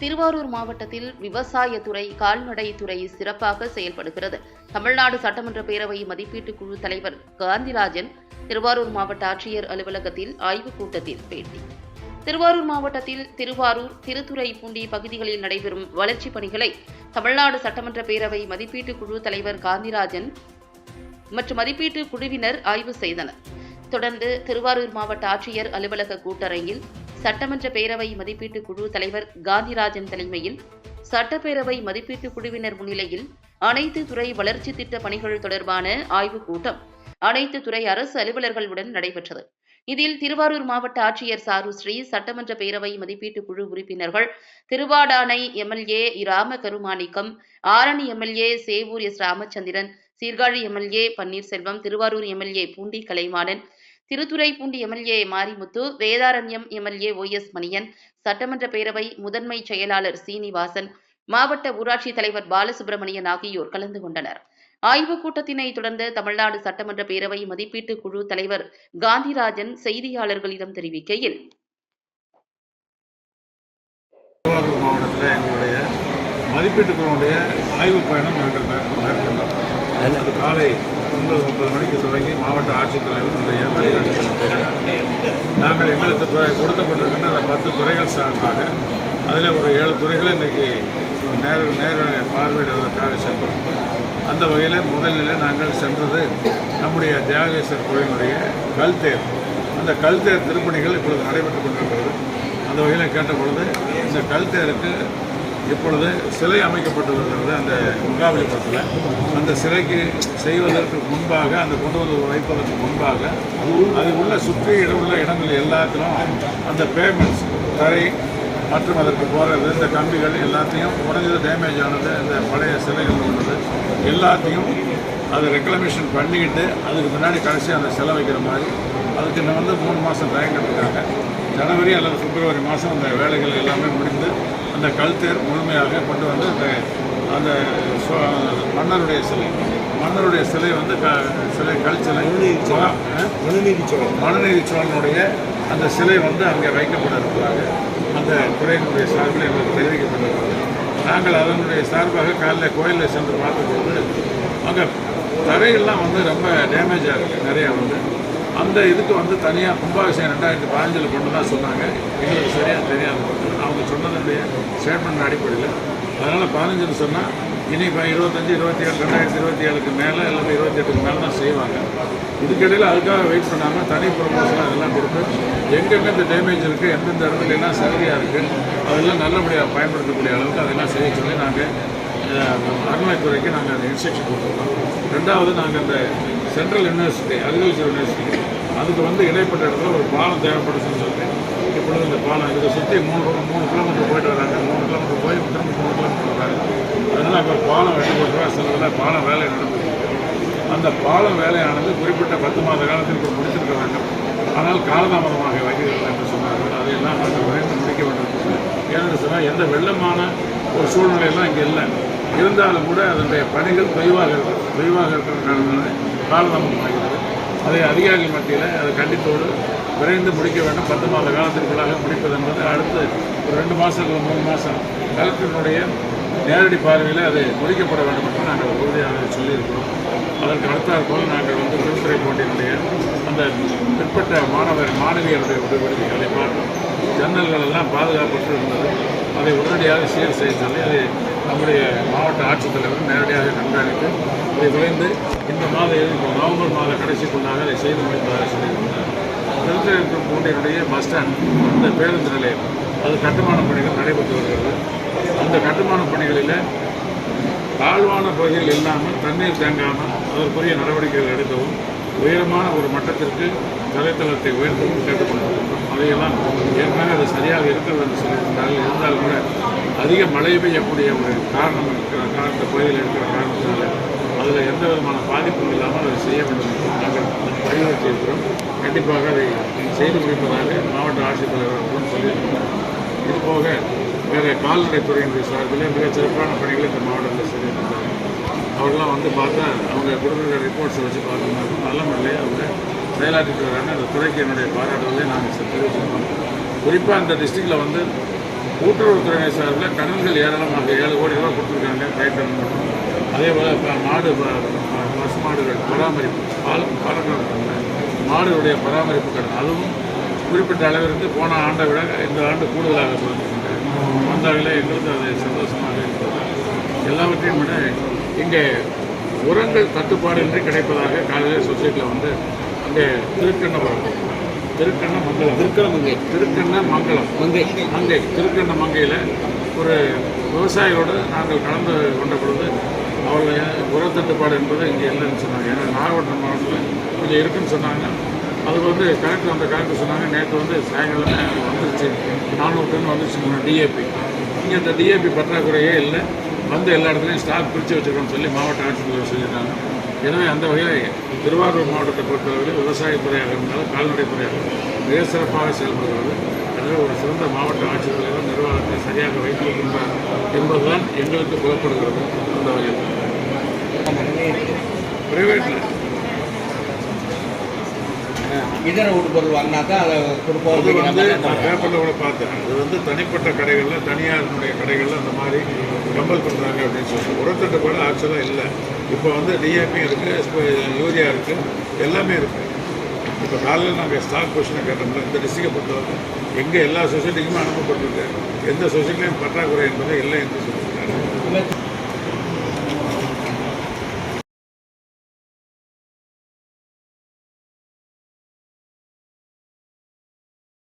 திருவாரூர் மாவட்டத்தில் விவசாயத்துறை கால்நடைத்துறை சிறப்பாக செயல்படுகிறது. தமிழ்நாடு சட்டமன்ற பேரவை மதிப்பீட்டு குழு தலைவர் காந்திராஜன் திருவாரூர் மாவட்ட ஆட்சியர் அலுவலகத்தில் ஆய்வுக் கூட்டத்தில் பேட்டி. திருவாரூர் மாவட்டத்தில் திருவாரூர் திருத்துறைப்பூண்டி பகுதிகளில் நடைபெறும் வளர்ச்சிப் பணிகளை தமிழ்நாடு சட்டமன்ற பேரவை மதிப்பீட்டு குழு தலைவர் காந்திராஜன் மற்றும் மதிப்பீட்டு குழுவினர் ஆய்வு செய்தனர். தொடர்ந்து திருவாரூர் மாவட்ட ஆட்சியர் அலுவலக கூட்டரங்கில் சட்டமன்ற பேரவை மதிப்பீட்டு குழு தலைவர் காந்திராஜன் தலைமையில் சட்டப்பேரவை மதிப்பீட்டு குழுவினர் முன்னிலையில் அனைத்து துறை வளர்ச்சி திட்ட பணிகள் தொடர்பான ஆய்வுக் கூட்டம் அனைத்து துறை அரசு அலுவலர்களுடன் நடைபெற்றது. இதில் திருவாரூர் மாவட்ட ஆட்சியர் சாருஸ்ரீ சட்டமன்ற பேரவை மதிப்பீட்டு குழு உறுப்பினர்கள் Tiruvadanai MLA Rama Karumanickam Arani MLA Sevur S. Ramachandran Sirkazhi MLA Panneerselvam Thiruvarur MLA Poondi Kalaivanan Thiruthuraipoondi MLA Marimuthu Vedaranyam MLA Y S Maniyan சட்டமன்ற பேரவை முதன்மை செயலாளர் சீனிவாசன் மாவட்ட ஊராட்சி தலைவர் பாலசுப்பிரமணியன் ஆகியோர் கலந்து கொண்டனர். ஆய்வுக் கூட்டத்தினை தொடர்ந்து தமிழ்நாடு சட்டமன்ற பேரவை மதிப்பீட்டு குழு தலைவர் காந்திராஜன் செய்தியாளர்களிடம் தெரிவிக்கையில் திருவாரூர் மாவட்டத்தில் எங்களுடைய மதிப்பீட்டு குழுவுடைய ஆய்வுப் பயணம் காலை ஒன்பது முப்பது மணிக்கு தொடங்கி மாவட்ட ஆட்சித்தலைவருடைய வழிகாட்டுதல் நாங்கள் எங்களுக்கு துறை- கொடுக்கப்பட்டிருக்கின்ற அந்த பத்து துறைகள் சார்பாக அதில் ஒரு ஏழு துறைகளை இன்றைக்கி நேர நேர பார்வையிடுவதற்காக சென்றோம் அந்த வகையில் முதலில் நாங்கள் சென்றது நம்முடைய தியாகேஸ்வர் கோயிலுடைய கல்தேர் அந்த கல்தேர் திருப்பணிகள் இப்பொழுது நடைபெற்றுக் கொண்டிருக்கிறது. அந்த வகையில் கேட்டபொழுது இந்த கல்தேருக்கு இப்பொழுது சிலை அமைக்கப்பட்டு வருகிறது அந்த முகாபலிபுரத்தில் அந்த சிலைக்கு செய்வதற்கு முன்பாக அந்த கொண்டு வந்து வைப்பதற்கு முன்பாக அது உள்ள சுற்றி உள்ள இடங்கள் எல்லாத்திலும் அந்த பேமெண்ட்ஸ் தரை மற்றும் அதற்கு போகிற இந்த கம்பிகள் எல்லாத்தையும் உடஞ்சது டேமேஜ் ஆனது இந்த பழைய சிலைகள் உள்ளது. எல்லாத்தையும் அதை ரெக்ளமேஷன் பண்ணிக்கிட்டு அதுக்கு முன்னாடி கடைசியாக அந்த சிலை வைக்கிற மாதிரி. அதுக்கு இன்னும் வந்து மூணு மாதம் டைம் கட்டிருக்காங்க. ஜனவரி அல்லது பிப்ரவரி மாதம் அந்த வேலைகள் எல்லாமே முடிந்து அந்த கல்தேர் முழுமையாக கொண்டு வந்து அந்த அந்த மன்னருடைய சிலை. மன்னருடைய சிலை வந்து க சிலை கல் சிலை? மனுநீதி சோழன். மனுநீதி சோழனுடைய அந்த சிலை வந்து அங்கே வைக்கப்பட இருக்கிறாங்க அந்த துறையினுடைய சார்பில் எங்களுக்கு தெரிவிக்கப்பட்டிருக்கிறது. நாங்கள் அதனுடைய சார்பாக காலையில் கோயிலில் சென்று பார்த்தபோது அங்கே தரையெல்லாம் வந்து ரொம்ப டேமேஜ் ஆகுது நிறையா வந்து. அந்த இதுக்கு வந்து தனியாக கும்பாபிஷேகம் ரெண்டாயிரத்தி பதினஞ்சில் கொண்டு தான் சொன்னாங்க. எங்களுக்கு சரியாக தெரியாது. அவங்க சொன்னதுடைய ஸ்டேட்மெண்ட் அடிப்படையில். அதனால் பதினஞ்சுன்னு சொன்னால் இனி இப்போ இருபத்தஞ்சி இருபத்தி ஏழு ரெண்டாயிரத்தி இருபத்தி ஏழுக்கு மேலே இல்லை இருபத்தி எட்டுக்கு மேலே தான் செய்வாங்க. இதுக்கிடையில் அதுக்காக வெயிட் பண்ணாமல் தனி ப்ரொமோஷன் அதெல்லாம் கொடுத்து எங்கெங்கே இந்த டேமேஜ் இருக்குது எந்தெந்த இடத்துல எல்லாம் சரியாக இருக்குது அதெல்லாம் நல்லபடியாக பயன்படுத்தக்கூடிய அளவுக்கு அதெல்லாம் செய்ய சொல்லி நாங்கள் அறநிலைத்துறைக்கு நாங்கள் அந்த இன்ஸ்ட்ரக்ஷன் கொடுத்துருக்கோம். ரெண்டாவது நாங்கள் அந்த சென்ட்ரல் யூனிவர்சிட்டி அக்ரிகல்ச்சர் யூனிவர்சிட்டி அதுக்கு வந்து இடைப்பட்ட இடத்துல ஒரு பாலம் தேவைப்படுதுன்னு சொல்லிட்டு இப்பொழுது இந்த பாலம் இதை சுற்றி மூணு கிலோ- மூணு கிலோமீட்டர் போயிட்டு வராங்க. மூணு கிலோமீட்டர் போய் திரும்ப மூணு கிலோமீட்டர் வராங்க. அதனால் இப்போ பாலம் வெட்டி போட்டு ரூபா செலவில் பாலம் வேலை நடந்துருக்கு. அந்த பாலம் வேலையானது குறிப்பிட்ட பத்து மாத காலத்திற்கு முடித்திருக்கிறாங்க ஆனால் காலதாமதமாக வைக்கிறது என்று சொன்னார்கள். அதையெல்லாம் நாங்கள் விரைந்து முடிக்க வேண்டும் ஏன்னு சொன்னால் எந்த வெள்ளமான ஒரு சூழ்நிலையெல்லாம் இங்கே இல்லை. இருந்தாலும் கூட அதனுடைய பணிகள் தொய்வாக இருக்கிறது தொய்வாக இருக்கிறதுனால காலதாமதம் ஆகிறது அதை அதிகாரிகள் மத்தியில் அதை கண்டித்தோடு விரைந்து முடிக்க வேண்டும். பத்து மாத காலத்திற்குள்ளாக முடிப்பது என்பது அடுத்து ஒரு ரெண்டு மாதம் மூணு மாதம் கலெக்டரினுடைய நேரடி பார்வையில் அது முடிக்கப்பட வேண்டும் என்று நாங்கள் உறுதியாக சொல்லியிருக்கிறோம். அதற்கு அடுத்தாற் போல் நாங்கள் வந்து திருத்துறை போட்டியினுடைய அந்த பிற்பட்ட மாணவர் மாணவியருடைய விடுபடி அதை பார்த்தோம் ஜன்னல்கள் எல்லாம் பாதுகாப்பற்று இருந்தது. அதை உடனடியாக சீர் செய்ய சொல்லி அதை நம்முடைய மாவட்ட ஆட்சித்தலைவர் நேரடியாக கண்காணித்து அதை விரைந்து இந்த மாத நவம்பர் மாத கடைசிக்குள்ளாக அதை செய்து முடிப்பதாக சொல்லியிருந்தார் திருத்துறை பூண்டியினுடைய பஸ் ஸ்டாண்ட் அந்த பேருந்து நிலையம் அது கட்டுமான பணிகள் நடைபெற்று வருகிறது. அந்த கட்டுமான பணிகளில் தாழ்வான பகுதிகள் இல்லாமல் தண்ணீர் தேங்காமல் அதற்குரிய நடவடிக்கைகள் எடுக்கவும் உயரமான ஒரு மட்டத்திற்கு தலைத்தளத்தை உயர்த்தவும் கேட்டுக்கொண்டிருக்கிறோம். அதையெல்லாம் ஏற்கனவே அது சரியாக இருக்கிறது என்று சொல்லியிருந்தார்கள். இருந்தாலும் கூட அதிக மழை பெய்யக்கூடிய ஒரு காரணம் இருக்கிற காரணத்தை பகுதியில் இருக்கிற காரணத்தினால அதில் எந்த விதமான பாதிப்பும் இல்லாமல் அதை செய்ய வேண்டும் என்று நாங்கள் வலியுறுத்தியிருக்கிறோம் கண்டிப்பாக அதை செய்து முடிப்பதாக மாவட்ட ஆட்சித்தலைவர் அவர்களும் சொல்லியிருக்கிறார் இதுபோக வேறு கால்நடைத்துறையினுடைய சார்பில் மிக சிறப்பான பணிகளை இந்த மாவட்டத்தில் செய்திருக்கிறாங்க அவர்கள்லாம் வந்து பார்த்தா அவங்க கொடுக்குற ரிப்போர்ட்ஸை வச்சு பார்க்கும்போது நல்ல முறையிலே அவங்க செயலாற்றிட்டு வராங்க. அந்த துறைக்கு என்னுடைய பாராட்டுதலை நாங்கள் தெரிவிச்சிருக்கோம் குறிப்பாக இந்த டிஸ்ட்ரிக்டில் வந்து கூட்டுறவுத்துறை சார்பில் கடன்கள் ஏராளமாக ஏழு கோடி ரூபாய் கொடுத்துருக்காங்க பயிர்க்கடன் மட்டும். அதே போல் இப்போ மாடு பசு மாடுகள் பராமரிப்பு பால் பாலங்கள் மாடுகளுடைய பராமரிப்பு கடன். அதுவும் குறிப்பிட்ட அளவிற்கு போன ஆண்டை விட இந்த ஆண்டு கூடுதலாக கொடுத்துருக்காங்க. வந்தார்களே எங்களுக்கு அது சந்தோஷமாக இருக்கிறது எல்லாவற்றையும் விட இங்கே உரங்கள் தட்டுப்பாடின்றி கிடைப்பதாக காலையில் சொசைட்டியில் வந்து அங்கே திருக்கண்ணபுரம் திருக்கண்ண மங்கலம் திருக்கணமங்கை திருக்கண்ண மங்கலம் மங்கை. மங்கை. திருக்கண்ண மங்கையில் ஒரு விவசாயிகளோடு நாங்கள் கலந்து கொண்ட பொழுது அவர்கள் உரத்தட்டுப்பாடு என்பது இங்கே இல்லைன்னு சொன்னாங்க. ஏன்னா நாகப்பட்டினம் மாவட்டத்தில் கொஞ்சம் இருக்குன்னு சொன்னாங்க. அதுக்கு வந்து கரெக்ட் அந்த கரெக்ட் சொன்னாங்க நேற்று வந்து சாயங்காலமே வந்துருச்சு. நானூறு டன் வந்துருச்சு டிஏபி இங்கே இந்த டிஏபி பற்றாக்குறையே இல்லை. வந்து எல்லா இடத்துலையும் ஸ்டாக் பிரித்து வச்சுருக்கோம்னு சொல்லி மாவட்ட ஆட்சித்தலைவர் சொல்லியிருக்காங்க. எனவே அந்த வகையில் திருவாரூர் மாவட்டத்தை பொறுத்தவரை விவசாயத்துறையாக இருந்தாலும் கால்நடைத்துறையாக இருந்தாலும் மிக சிறப்பாக செயல்படுகிறது. எனவே ஒரு சிறந்த மாவட்ட ஆட்சித்தலைவர் நிர்வாகத்தை சரியாக வைத்திருக்கின்றார் என்பதுதான் எங்களுக்கு புலப்படுகிறது அந்த வகையில். பிரைவேட்டில் இதர உடுப்பொருள் வாங்கினாக்கா அதை கொடுப்போம் வந்து நான் பேப்பரில் கூட பார்த்தேன். அது வந்து தனிப்பட்ட கடைகளில் தனியாருடைய கடைகளில் அந்த மாதிரி கம்பல் பண்ணுறாங்க அப்படின்னு சொல்லி உரத்தட்டுப்பாடு ஆக்சுவலாக இல்லை இப்போ வந்து டிஏபி இருக்குது இப்போ யூரியா இருக்குது எல்லாமே இருக்குது இப்போ காலையில் நாங்கள் ஸ்டாக் கொஷினை கேட்டோம்ல இந்த டிஸ்ட்ரிக்டை பொறுத்தவரை எங்கே எல்லா சொசைட்டிக்குமே அனுப்பப்பட்டிருக்கு. எந்த சொசைட்டிலையும் பற்றாக்குறை என்பது இல்லை என்று சொல்லியிருக்காங்க